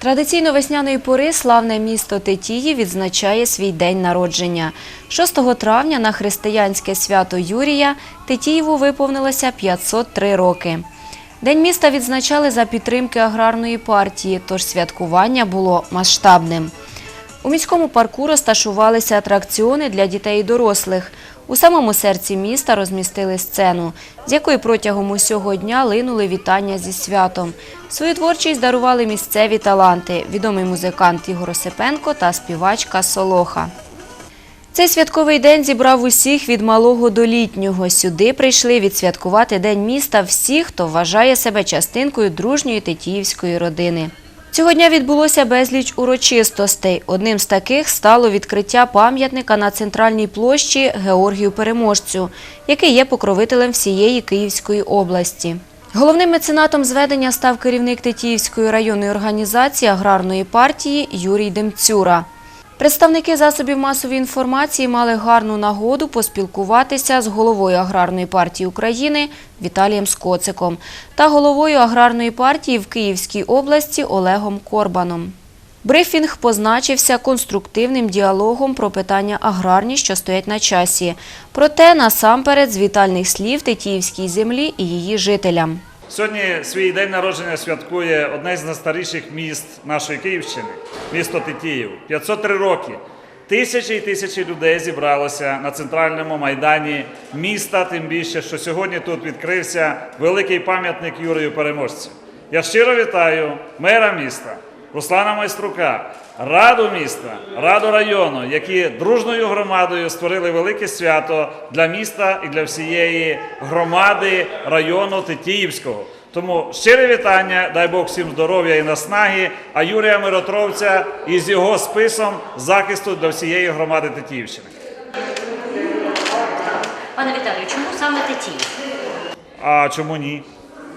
Традиційно весняної пори славне місто Тетіїв відзначає свій день народження. 6 травня на християнське свято Юрія Тетіїву виповнилося 503 роки. День міста відзначали за підтримки аграрної партії, тож святкування було масштабним. У міському парку розташувалися атракціони для дітей і дорослих. У самому серці міста розмістили сцену, з якої протягом усього дня линули вітання зі святом. Свою творчість дарували місцеві таланти, відомий музикант Ігор Осипенко та співачка Солоха. Цей святковий день зібрав усіх від малого до літнього. Сюди прийшли відсвяткувати День міста всі, хто вважає себе частинкою дружньої тетіївської родини. Цього дня відбулося безліч урочистостей. Одним з таких стало відкриття пам'ятника на центральній площі Георгію Переможцю, який є покровителем всієї Київської області. Головним меценатом зведення став керівник Тетіївської районної організації аграрної партії Юрій Демцюра. Представники засобів масової інформації мали гарну нагоду поспілкуватися з головою аграрної партії України Віталієм Скоциком та головою аграрної партії в Київській області Олегом Корбаном. Брифінг позначився конструктивним діалогом про питання аграрні, що стоять на часі. Проте насамперед з вітальних слів Тетіївській землі і її жителям. Сьогодні свій день народження святкує одне з найстаріших міст нашої Київщини місто Тетіїв. 503 роки. Тисячі і тисячі людей зібралося на центральному майдані міста. Тим більше, що сьогодні тут відкрився великий пам'ятник Юрію Переможцю. Я щиро вітаю мера міста Руслана Майструка, раду міста, раду району, які дружною громадою створили велике свято для міста і для всієї громади району Тетіївського. Тому щире вітання, дай Бог всім здоров'я і наснаги, а Юрія Миротровця із його списом захисту для всієї громади Тетіївщини. Пане Віталію, чому саме Тетіїв? А чому ні?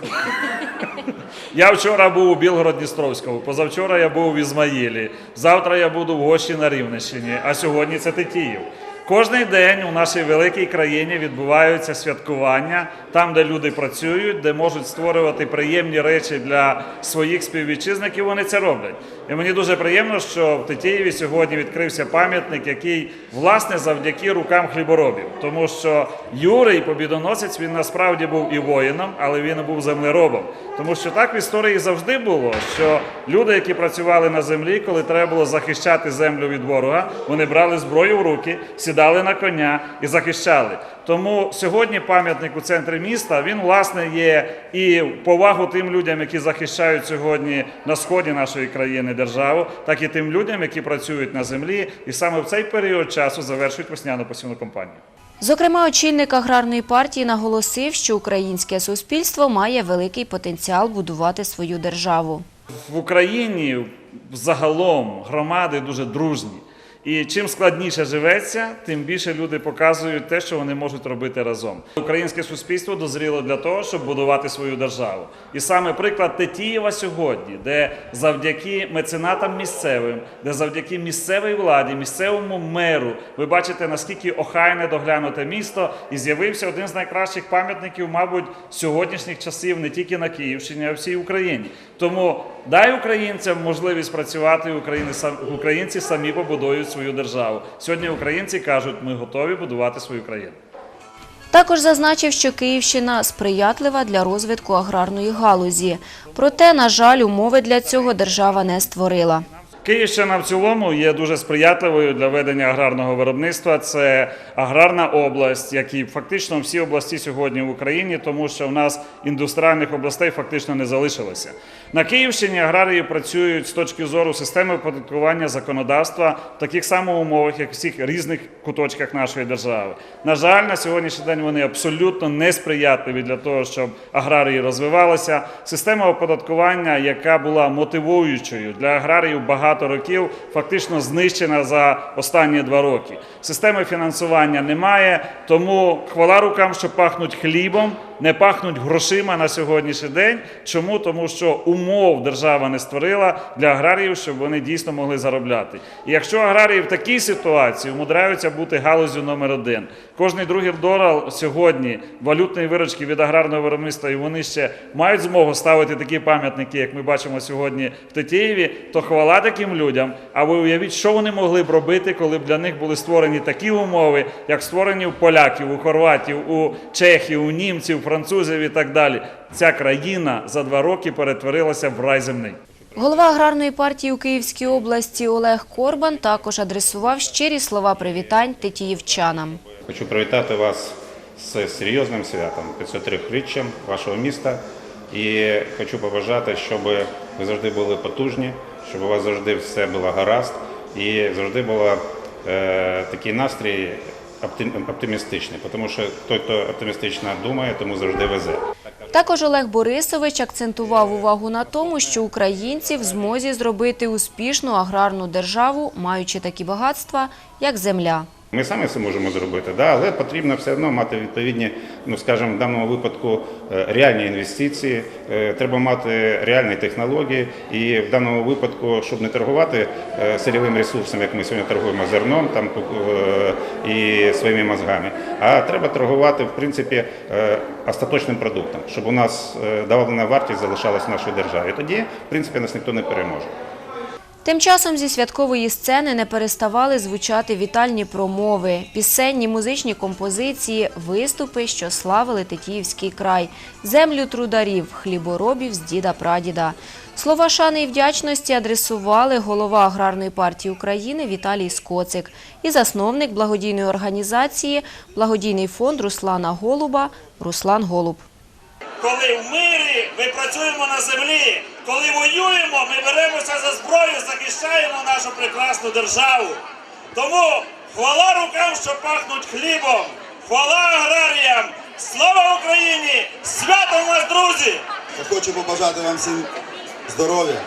Я вчора був у Білгород-Дністровському, позавчора я був в Ізмаїлі, завтра я буду в гощі на Рівненщині, а сьогодні це Тетіїв. Кожний день у нашій великій країні відбуваються святкування там, де люди працюють, де можуть створювати приємні речі для своїх співвітчизників. Вони це роблять. І мені дуже приємно, що в Тетіїві сьогодні відкрився пам'ятник, який власне завдяки рукам хліборобів, тому що Юрій Побідоносець він насправді був і воїном, але він був землеробом. Тому що так в історії завжди було, що люди, які працювали на землі, коли треба було захищати землю від ворога, вони брали зброю в руки, сідали на коня і захищали. Тому сьогодні пам'ятник у центрі міста він власне є і повагу тим людям, які захищають сьогодні на сході нашої країни державу, так і тим людям, які працюють на землі, і саме в цей період часу завершують весняну посівну кампанію. Зокрема, очільник аграрної партії наголосив, що українське суспільство має великий потенціал будувати свою державу. В Україні загалом громади дуже дружні. І чим складніше живеться, тим більше люди показують те, що вони можуть робити разом. Українське суспільство дозріло для того, щоб будувати свою державу. І саме приклад Тетіїва сьогодні, де завдяки меценатам місцевим, де завдяки місцевій владі, місцевому меру, ви бачите наскільки охайне доглянуте місто, і з'явився один з найкращих пам'ятників, мабуть, сьогоднішніх часів не тільки на Київщині, а й всій Україні. Тому дай українцям можливість працювати. і українці самі побудують свою державу. Сьогодні українці кажуть, ми готові будувати свою країну. Також зазначив, що Київщина сприятлива для розвитку аграрної галузі. Проте, на жаль, умови для цього держава не створила. Київщина в цілому є дуже сприятливою для ведення аграрного виробництва. Це аграрна область, як і фактично всі області сьогодні в Україні, тому що в нас індустріальних областей фактично не залишилося. На Київщині аграрії працюють з точки зору системи оподаткування законодавства в таких самих умовах, як в всіх різних куточках нашої держави. На жаль, на сьогоднішній день вони абсолютно несприятливі для того, щоб аграрії розвивалися. Система оподаткування, яка була мотивуючою для аграріїв багато років, фактично знищена за останні два роки. Системи фінансування немає, тому хвала рукам, що пахнуть хлібом. Не пахнуть грошима на сьогоднішній день. Чому? Тому що умов держава не створила для аграріїв, щоб вони дійсно могли заробляти. І якщо аграрії в такій ситуації умудряються бути галузю номер один, кожний другий долар сьогодні валютної виручки від аграрного виробництва, і вони ще мають змогу ставити такі пам'ятники, як ми бачимо сьогодні в Тетіїві, то хвала таким людям. А ви уявіть, що вони могли б робити, коли б для них були створені такі умови, як створені у поляків, у хорватів, у чехів, у німців, французів і так далі. Ця країна за два роки перетворилася в рай земний. Голова аграрної партії у Київській області Олег Корбан також адресував щирі слова привітань тетіївчанам. Хочу привітати вас з серйозним святом 503-річчям вашого міста. І хочу побажати, щоб ви завжди були потужні, щоб у вас завжди все було гаразд і завжди був е, такий настрій оптимістичний, тому що той, хто оптимістично думає, тому завжди везе. Також Олег Борисович акцентував увагу на тому, що українці в змозі зробити успішну аграрну державу, маючи такі багатства, як земля. Ми самі це можемо зробити, да, але потрібно все одно мати відповідні, ну скажімо, в даному випадку е, реальні інвестиції. е, Треба мати реальні технології, і в даному випадку, щоб не торгувати е, сирьовим ресурсом, як ми сьогодні торгуємо зерном там і своїми мозгами, а треба торгувати в принципі остаточним продуктом, щоб у нас доведена вартість залишалась в нашій державі. Тоді, в принципі, нас ніхто не переможе. Тим часом зі святкової сцени не переставали звучати вітальні промови, пісенні музичні композиції, виступи, що славили Тетіївський край, землю трударів, хліборобів з діда-прадіда. Слова шани і вдячності адресували голова аграрної партії України Віталій Скоцик і засновник благодійної організації Благодійний фонд Руслана Голуба Руслан Голуб. Коли в мирі ми працюємо на землі, коли воюємо, ми беремося за зброю, захищаємо нашу прекрасну державу. Тому хвала рукам, що пахнуть хлібом, хвала аграріям, слава Україні! Свято в нас, друзі! Я хочу побажати вам всім здоров'я.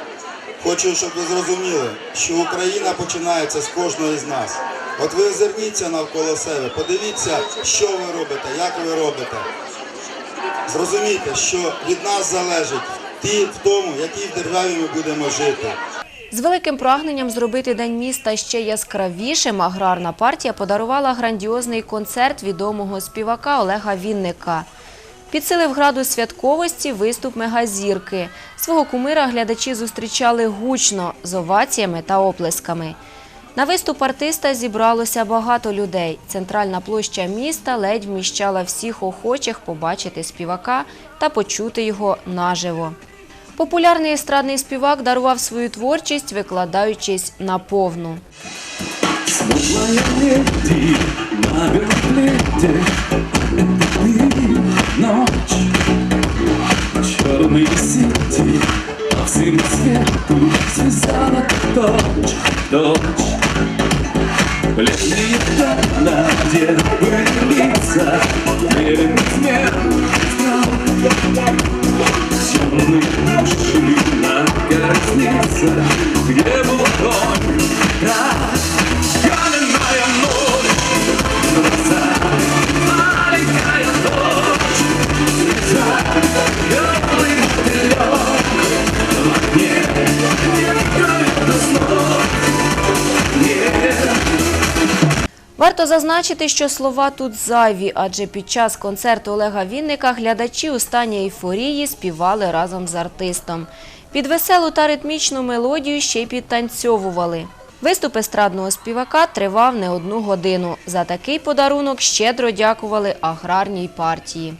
Хочу, щоб ви зрозуміли, що Україна починається з кожного з нас. От ви озирніться навколо себе, подивіться, що ви робите, як ви робите. Зрозумійте, що від нас залежить ті в тому, в якій державі ми будемо жити. З великим прагненням зробити День міста ще яскравішим аграрна партія подарувала грандіозний концерт відомого співака Олега Вінника. Підсилив градус святковості виступ мегазірки. Свого кумира глядачі зустрічали гучно, з оваціями та оплесками. На виступ артиста зібралося багато людей. Центральна площа міста ледь вміщала всіх охочих побачити співака та почути його наживо. Популярний естрадний співак дарував свою творчість, викладаючись на повну. Смуглая леди на верблюде Это ты, ночь Черные сети по всему свету Связала дочь, дочь Бледные пятна, где были лица Верен смерть Темные души на границе Где был огонь, Зазначити, що слова тут зайві, адже під час концерту Олега Вінника глядачі у стані ейфорії співали разом з артистом. Під веселу та ритмічну мелодію ще й підтанцьовували. Виступ естрадного співака тривав не одну годину. За такий подарунок щедро дякували аграрній партії.